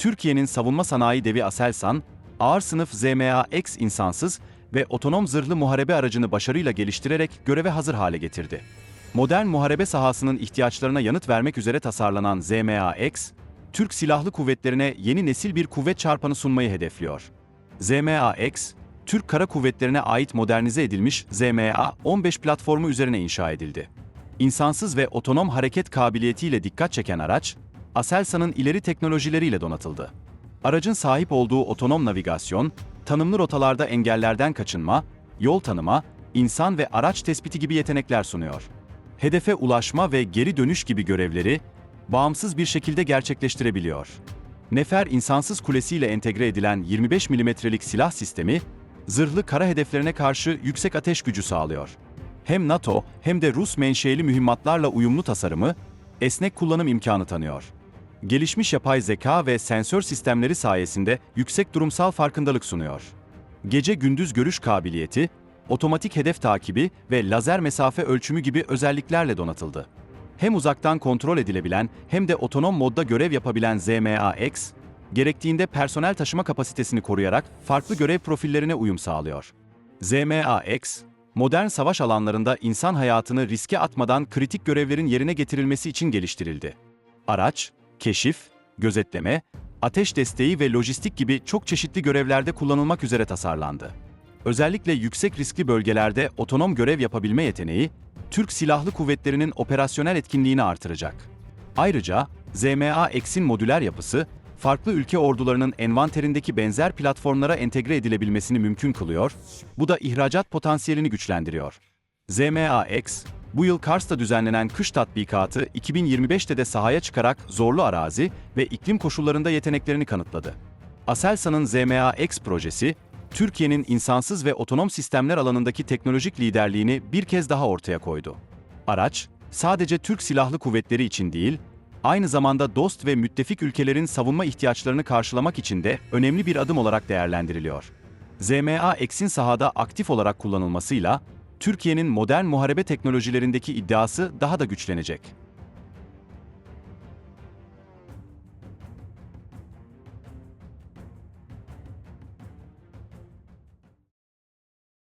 Türkiye'nin savunma sanayi devi Aselsan, ağır sınıf ZMA-X insansız ve otonom zırhlı muharebe aracını başarıyla geliştirerek göreve hazır hale getirdi. Modern muharebe sahasının ihtiyaçlarına yanıt vermek üzere tasarlanan ZMA-X, Türk Silahlı Kuvvetlerine yeni nesil bir kuvvet çarpanı sunmayı hedefliyor. ZMA-X, Türk Kara Kuvvetlerine ait modernize edilmiş ZMA-15 platformu üzerine inşa edildi. İnsansız ve otonom hareket kabiliyetiyle dikkat çeken araç, Aselsan'ın ileri teknolojileriyle donatıldı. Aracın sahip olduğu otonom navigasyon, tanımlı rotalarda engellerden kaçınma, yol tanıma, insan ve araç tespiti gibi yetenekler sunuyor. Hedefe ulaşma ve geri dönüş gibi görevleri bağımsız bir şekilde gerçekleştirebiliyor. Nefer insansız kulesiyle entegre edilen 25 milimetrelik silah sistemi, zırhlı kara hedeflerine karşı yüksek ateş gücü sağlıyor. Hem NATO hem de Rus menşeli mühimmatlarla uyumlu tasarımı, esnek kullanım imkanı tanıyor. Gelişmiş yapay zeka ve sensör sistemleri sayesinde yüksek durumsal farkındalık sunuyor. Gece gündüz görüş kabiliyeti, otomatik hedef takibi ve lazer mesafe ölçümü gibi özelliklerle donatıldı. Hem uzaktan kontrol edilebilen hem de otonom modda görev yapabilen ZMA-X, gerektiğinde personel taşıma kapasitesini koruyarak farklı görev profillerine uyum sağlıyor. ZMA-X, modern savaş alanlarında insan hayatını riske atmadan kritik görevlerin yerine getirilmesi için geliştirildi. Araç, keşif, gözetleme, ateş desteği ve lojistik gibi çok çeşitli görevlerde kullanılmak üzere tasarlandı. Özellikle yüksek riskli bölgelerde otonom görev yapabilme yeteneği, Türk Silahlı Kuvvetleri'nin operasyonel etkinliğini artıracak. Ayrıca ZMA-X'in modüler yapısı, farklı ülke ordularının envanterindeki benzer platformlara entegre edilebilmesini mümkün kılıyor, bu da ihracat potansiyelini güçlendiriyor. ZMA-X, bu yıl Kars'ta düzenlenen kış tatbikatı 2025'te de sahaya çıkarak zorlu arazi ve iklim koşullarında yeteneklerini kanıtladı. Aselsan'ın ZMA-X projesi, Türkiye'nin insansız ve otonom sistemler alanındaki teknolojik liderliğini bir kez daha ortaya koydu. Araç, sadece Türk Silahlı Kuvvetleri için değil, aynı zamanda dost ve müttefik ülkelerin savunma ihtiyaçlarını karşılamak için de önemli bir adım olarak değerlendiriliyor. ZMA-X'in sahada aktif olarak kullanılmasıyla, Türkiye'nin modern muharebe teknolojilerindeki iddiası daha da güçlenecek.